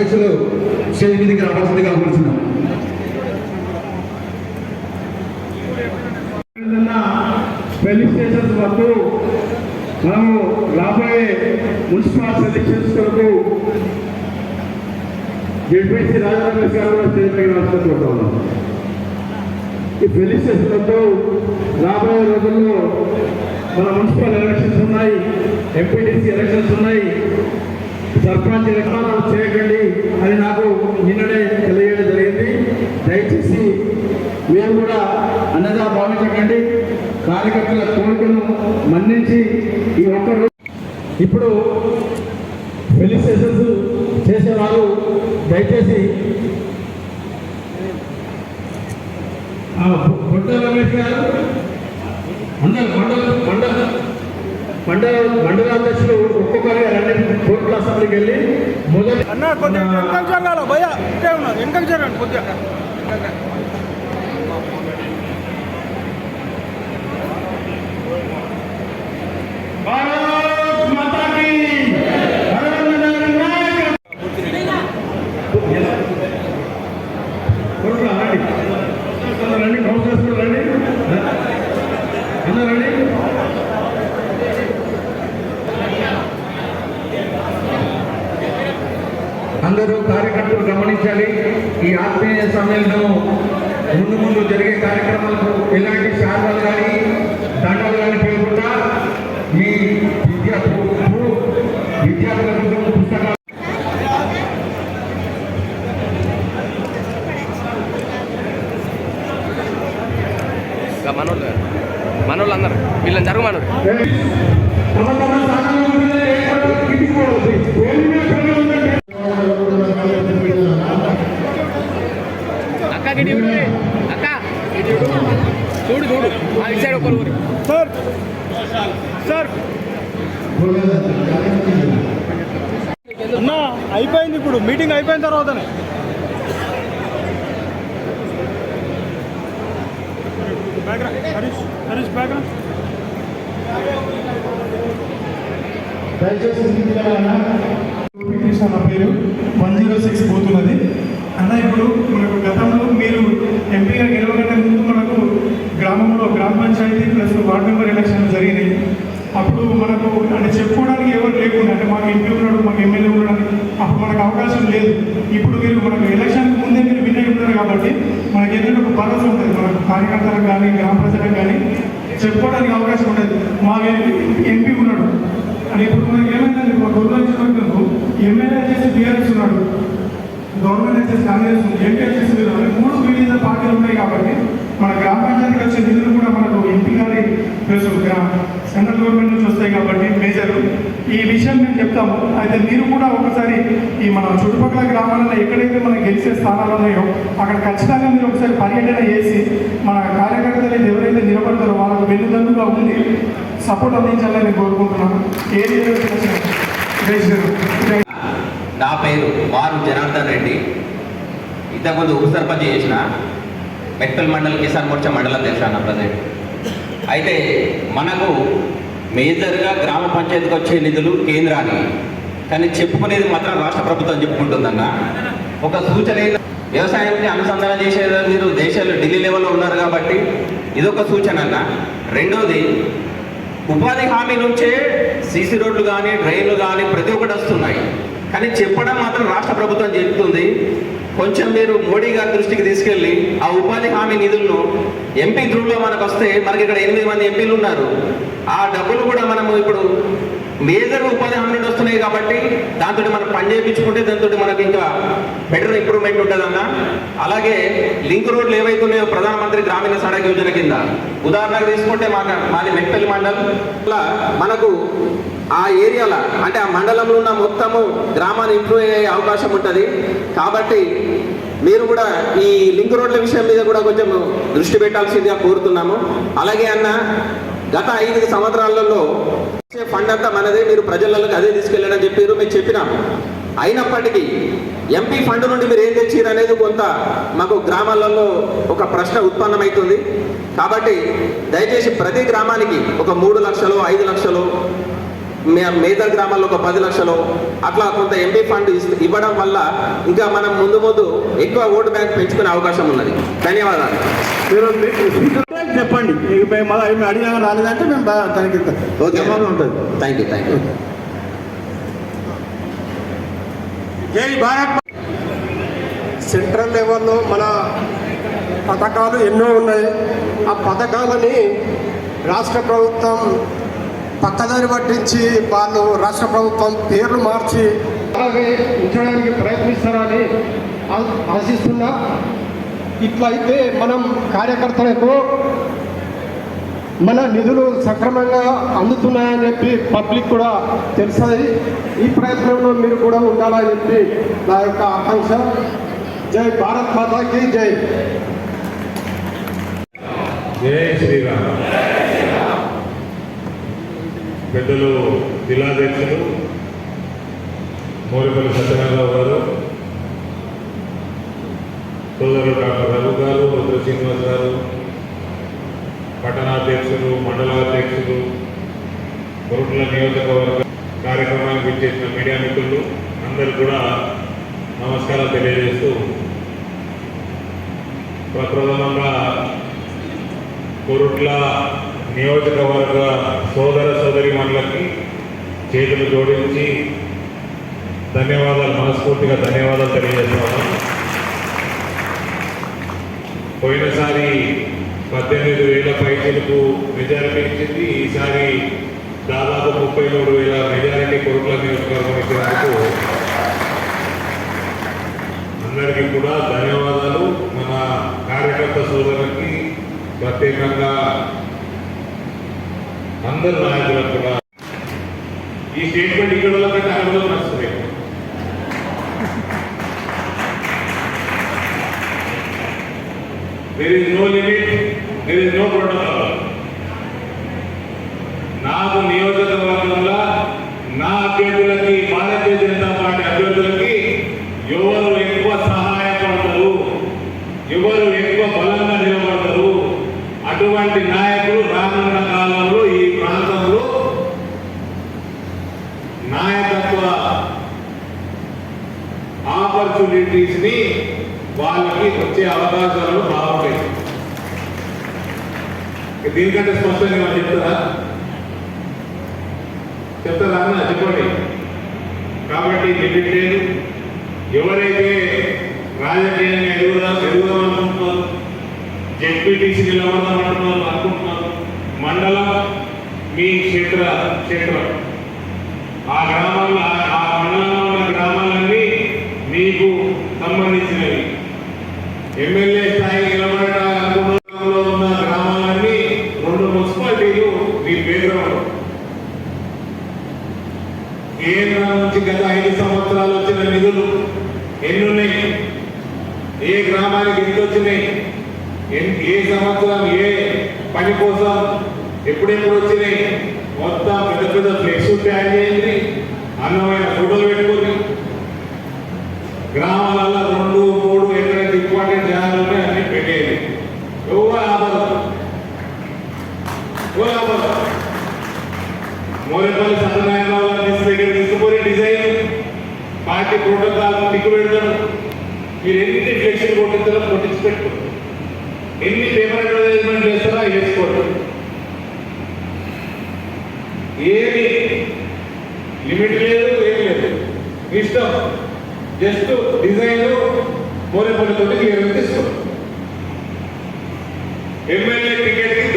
అధ్యక్షులు స్టేజ్ మీదకి రావాల్సిందిగా కోరుతున్నాం పోలీస్ స్టేషన్స్ వరకు మనము రాబోయే మున్సిపల్ సెలక్షన్స్ కొరకు జడ్పీసీ రాజారామేష్ గారు కూడా స్టేజ్ పైకి రాష్ట్రం ఉన్నాం. ఈ పోలీస్ స్టేషన్లతో రాబోయే రోజుల్లో మన మున్సిపల్ ఎలక్షన్స్ ఉన్నాయి ఎంపీటీసీ ఎలక్షన్స్ ఉన్నాయి దయచేసి ఆ బుట్ట రమేష్ గారు అందరు మండల మండల మండల మండలాధ్యక్షులు ఒక్కొక్కరిగా రెండు కోర్టుల అసెంబ్లీకి వెళ్ళి మొదటి అన్న కొద్దిగా వెనకకు జరగాల? భయ ఇట్టే ఉన్నారు. వెనకకు జరగండి కొద్దిగా భారత్ మాతా కీ భారత్ నాయక కోర్టుల రండి అందరూ రండి కౌన్సిలర్స్ కూడా రండి అందరూ రండి అందరూ కార్యకర్తలు గమనించాలి. ఈ ఆత్మీయ సమ్మేళనం ముందు ముందు జరిగే కార్యక్రమాలకు ఎలాంటి శాఖలు కానీ దండలు కానీ పేరుకుండా మీ విద్యా విద్యార్థుల కోసం పుస్తకాలు ఇంకా మనోళ్ళు మనోళ్ళు అందరు. వీళ్ళని జరుగు మనోడు ఎక్కడ ఉందంటే అక్క. చూడు చూడు. ఆ ఇటు సైడ్ ఒకరు సార్. సార్. అన్న అయిపోయింది ఇప్పుడు. మీటింగ్ అయిపోయిన తర్వాతనే. హరీష్ హరీష్ బ్యాక్గ్రౌండ్ దయచేసి స్థితిగలన కృష్ణ నా పేరు? వన్ జీరో సిక్స్ పోతున్నది. అన్న ఇప్పుడు మనకు గతంలో మీరు ఎంపీగా గెలవకంటే ముందు మనకు గ్రామంలో గ్రామ panchayat plus ward member election జరిగినాయి. అప్పుడు మనకు అంటే చెప్పుకోవడానికి ఎవరు లేకుండా అంటే మాకు ఎంపీ ఉన్నాడు మాకు ఎమ్మెల్యే ఉన్నాడు అప్పుడు మనకు అవకాశం లేదు. ఇప్పుడు మీరు మనకు ఎలక్షన్కి ముందే మీరు విన్ అయి ఉన్నారు కాబట్టి మనకి ఏదైనా ఒక భరోసా ఉంటుంది. మనకు కార్యకర్తలకు కానీ గ్రామ ప్రజలకు కానీ చెప్పుకోవడానికి అవకాశం ఉండదు మా ఎంపీ ఎంపీ ఉన్నాడు అని ఇప్పుడు మనకి ఏమైందంటే మా గొడవ వచ్చినప్పుడు ఎమ్మెల్యే చేసి టీఆర్ఎస్ ఉన్నాడు గవర్నమెంట్ వచ్చేసి కాంగ్రెస్ ఉంది ఎంపీ వచ్చేసి వీళ్ళు మూడు వివిధ పార్టీలు ఉన్నాయి కాబట్టి మన గ్రామ పంచాయతీకి వచ్చే నిధులు కూడా మనకు ఎంపీ గారి ప్లస్ గ్రామ సెంట్రల్ గవర్నమెంట్ నుంచి వస్తాయి కాబట్టి మేజర్. ఈ విషయం మేము చెప్తాము. అయితే మీరు కూడా ఒకసారి ఈ మన చుట్టుపక్కల గ్రామాలలో ఎక్కడైతే మనం గెలిచే స్థానాలు ఉన్నాయో అక్కడ ఖచ్చితంగా మీరు ఒకసారి పర్యటన చేసి మన కార్యకర్తలు ఎవరైతే నిలబడతారో వాళ్ళకు వెన్నుదన్నుగా ఉండి సపోర్ట్ అందించాలని కోరుకుంటున్నాను. ఏది నా పేరు వారు జనార్దన్ రెడ్డి. ఇంతకుముందు ఉప సర్పంచ్ చేసిన మెట్పల్ మండల కిసాన్ మోర్చా మండలం తెలిసాను ప్రజెంట్? అయితే మనకు మేజర్గా గ్రామ పంచాయతీకి వచ్చే నిధులు కేంద్రాన్ని కానీ చెప్పుకునేది మాత్రం రాష్ట్ర ప్రభుత్వం చెప్పుకుంటుందన్న. ఒక సూచన వ్యవసాయాన్ని అనుసంధానం చేసే మీరు దేశాలు ఢిల్లీ లెవెల్లో ఉన్నారు కాబట్టి ఇదొక సూచన అన్న రెండోది ఉపాధి హామీ నుంచే సీసీ రోడ్లు కానీ డ్రైన్లు కానీ ప్రతి ఒక్కటి వస్తున్నాయి. కానీ చెప్పడం మాత్రం రాష్ట్ర ప్రభుత్వం చెప్తుంది. కొంచెం మీరు మోడీ గారి దృష్టికి తీసుకెళ్ళి ఆ ఉపాధి హామీ నిధులను ఎంపీ త్రూలో మనకు వస్తే మనకి ఇక్కడ ఎనిమిది మంది ఎంపీలు ఉన్నారు. ఆ డబ్బులు కూడా మనము ఇప్పుడు మేజర్ ఉపాధి హామీ నుండి వస్తున్నాయి కాబట్టి దాంతో మనం పని చేయించుకుంటే దాంతో మనకి ఇంకా బెటర్ ఇంప్రూవ్మెంట్ ఉంటుందన్న. అలాగే లింక్ రోడ్లు ఏవైతే ఉన్నాయో ప్రధానమంత్రి గ్రామీణ సడక్ యోజన కింద. ఉదాహరణకు తీసుకుంటే మా మాది మెట్పల్లి మండలం. ఇలా మనకు ఆ ఏరియాలో అంటే ఆ మండలంలో ఉన్న మొత్తము గ్రామాన్ని ఇంప్రూవ్ అయ్యే అవకాశం ఉంటుంది. కాబట్టి మీరు కూడా ఈ లింక్ రోడ్ల విషయం మీద కూడా కొంచెం దృష్టి పెట్టాల్సిందిగా కోరుతున్నాము. అలాగే అన్న గత ఐదు సంవత్సరాలలో ఫండ్ అంతా మనదే మీరు ప్రజలకు అదే తీసుకెళ్ళారని చెప్పారు మేము చెప్పినాము. అయినప్పటికీ ఎంపీ ఫండ్ నుండి మీరు ఏం తెచ్చారు అనేది కొంత మాకు గ్రామాలలో ఒక ప్రశ్న ఉత్పన్నమవుతుంది. కాబట్టి దయచేసి ప్రతి గ్రామానికి ఒక మూడు లక్షలు ఐదు లక్షలు మేజర్ గ్రామాల్లో ఒక పది లక్షలు అట్లా కొంత ఎంపీ ఫండ్ ఇవ్వడం వల్ల ఇంకా మనం ముందు ముందు ఎక్కువ ఓటు బ్యాంక్ పెంచుకునే అవకాశం ఉన్నది. ధన్యవాదాలు. చెప్పండి. మేము మళ్ళీ మేము అడిగినా రాలేదంటే మేము బా- దానికి ఓకే. జవాబు ఉంటుంది. థ్యాంక్ యూ థ్యాంక్ యూ జై భారత్ సెంట్రల్ లెవెల్లో మన పథకాలు ఎన్నో ఉన్నాయి. ఆ పథకాలని రాష్ట్ర ప్రభుత్వం పక్కదారి పట్టించి వాళ్ళు రాష్ట్ర ప్రభుత్వం పేర్లు మార్చి అలాగే ఉంచడానికి ప్రయత్నిస్తారని ఆ- ఆశిస్తున్నా. ఇట్లా అయితే మనం కార్యకర్తలకు మన నిధులు సక్రమంగా అందుతున్నాయని చెప్పి పబ్లిక్ కూడా తెలుస్తుంది. ఈ ప్రయత్నంలో మీరు కూడా ఉండాలని చెప్పి నా యొక్క ఆకాంక్ష. జై భారత్ మాతాకి జై. జై శ్రీరామ్. పెద్దలు జిల్లాధ్యక్షులు మోరిపల్లి సత్యనారాయణ గారు సోదరులు డాక్టర్ రఘు గారు రుద్ర శ్రీనివాస్ గారు పట్టణాధ్యక్షులు మండలాధ్యక్షులు గురుకుల నియోజకవర్గ కార్యక్రమానికి ఇచ్చేసిన మీడియా మిత్రులు అందరూ కూడా నమస్కారం తెలియజేస్తూ ప్రప్రథమంగా కొరుట్ల నియోజకవర్గ సోదర సోదరి మండలకి చేతులు జోడించి ధన్యవాదాలు మనస్ఫూర్తిగా ధన్యవాదాలు తెలియజేస్తున్నాను. పోయినసారి పద్దెనిమిది వేల పైసలకు మెజారిటీ ఇచ్చింది. ఈసారి దాదాపు ముప్పై మూడు వేల మెజారిటీ కొడుకుల నియోజకవర్గం ఇచ్చినందుకు అందరికీ కూడా ధన్యవాదాలు. మన కార్యకర్త సోదరులకి ప్రత్యేకంగా అందరు నాయకులకు కూడా ఈ స్టేట్మెంట్ ఇక్కడ వాళ్ళ కంటే అక్కడ నచ్చుతుంది there is no limit there is no protocol నాకు నియోజక నా అభ్యర్థులకి భారతీయ జనతా పార్టీ అభ్యర్థులకి ఎవరు ఎక్కువ సహాయపడతారు ఎవరు ఎక్కువ బలంగా నిలబడతారు అటువంటి నాయకులు రానున్న కాలంలో ఈ ప్రాంతంలో నాయకత్వ ఆపర్చునిటీస్ని వాళ్ళకి వచ్చే అవకాశాలు బాగుంటాయి. దీనికంటే స్పష్టంగా ఏమైనా చెప్తారా? చెప్తారా అన్న? చెప్పండి. కాబట్టి లిమిట్ లేదు ఎవరైతే రాజకీయంగా ఎదుగుదాం ఎదుగుదాం అనుకుంటున్నారు జెడ్పీటీసీ నిలబడదాం అనుకుంటున్నారు అనుకుంటున్నారు మండలం మీ క్షేత్ర క్షేత్రం ఆ గ్రామంలో ఆ- ఆ మండలంలో ఉన్న గ్రామాలన్నీ మీకు సంబంధించినవి ఎమ్మెల్యే స్థాయి నిలబడటంలో ఉన్న గ్రామాలన్నీ రెండు మున్సిపాలిటీలు మీ పేరు కేంద్రం నుంచి గత ఐదు సంవత్సరాలు వచ్చిన నిధులు ఎన్నున్నాయి? ఏ గ్రామానికి ఎంత వచ్చినాయి? ఏ సంవత్సరం ఏ పని కోసం ఎప్పుడెప్పుడు వచ్చినాయి? మొత్తం పెద్ద పెద్ద ఫ్లెక్స్ తయారు చేయండి అందమైన ఫోటోలు పెట్టుకొని గ్రామాలలో రెండు మూడు ఎక్కడైతే ఇంపార్టెంట్ జాగాలు ఉన్నాయో అన్ని పెట్టేది ఎవరు ఆపదు ఎవరు ఆపదు మోరేపల్లి సత్యనారాయణరావు గారు తీసి దగ్గర తీసుకుపోయి డిజైన్ పార్టీ ప్రోటోకాల్ టిక్కు పెడతారు మీరు ఎన్ని ఫ్లెక్సీలు కొట్టించారో కొట్టించి పెట్టుకోండి ఎన్ని పేపర్ అడ్వర్టైజ్మెంట్ చేస్తారో అవి వేసుకోండి. ఏమి లిమిట్ లేదు ఏమి లేదు. ఇష్టం. జస్ట్ డిజైన్ పోలే పోలే తోటి క్లియర్ తీసుకోండి. ఎమ్మెల్యే టికెట్కి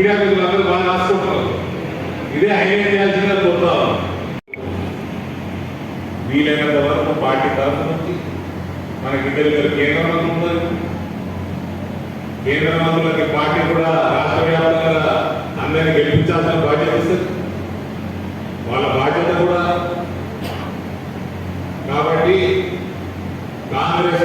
మీడియా మిత్రులు అందరూ బాగా రాసుకుంటారు ఇదే హైలైట్ చేయాల్సిన కోరుతా వీలైనంత వరకు పార్టీ తరఫు నుంచి మనకి ఇద్దరు ఇద్దరు కేంద్ర మంత్రులు ఉన్నారు. కేంద్ర మంత్రులకి పార్టీ కూడా రాష్ట్ర వ్యాప్తంగా అందరినీ గెలిపించాల్సిన బాధ్యత ఇస్తుంది వాళ్ళ బాధ్యత కూడా. కాబట్టి కాంగ్రెస్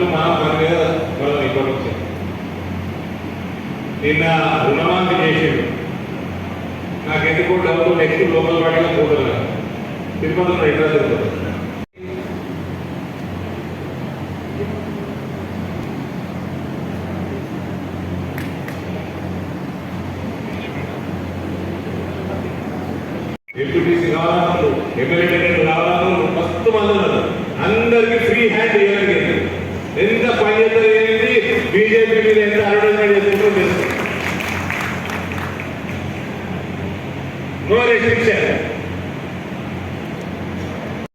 ఫస్ట్ మా పని మీద మనం ఇప్పటి వచ్చింది నిన్న రుణమాఫీ చేసాడు. నాకు ఎందుకో డౌట్ నెక్స్ట్ లోకల్ పార్టీగా పోతున్నా తిరుపతిలో ఎట్లా తిరుగుతుంది ఎంపీటీసీ కావాలన్నారు ఎమ్మెల్యే కావాలన్నారు మస్తు మంది ఉన్నారు. ఫ్రీ హ్యాండ్ ఇవ్వగలిగింది ఎంత పని చేస్తారు ఏంటి? బీజేపీ మీద ఎంత అడ్వర్టైజ్మెంట్ చేసుకుంటారో తెలుసు. No restriction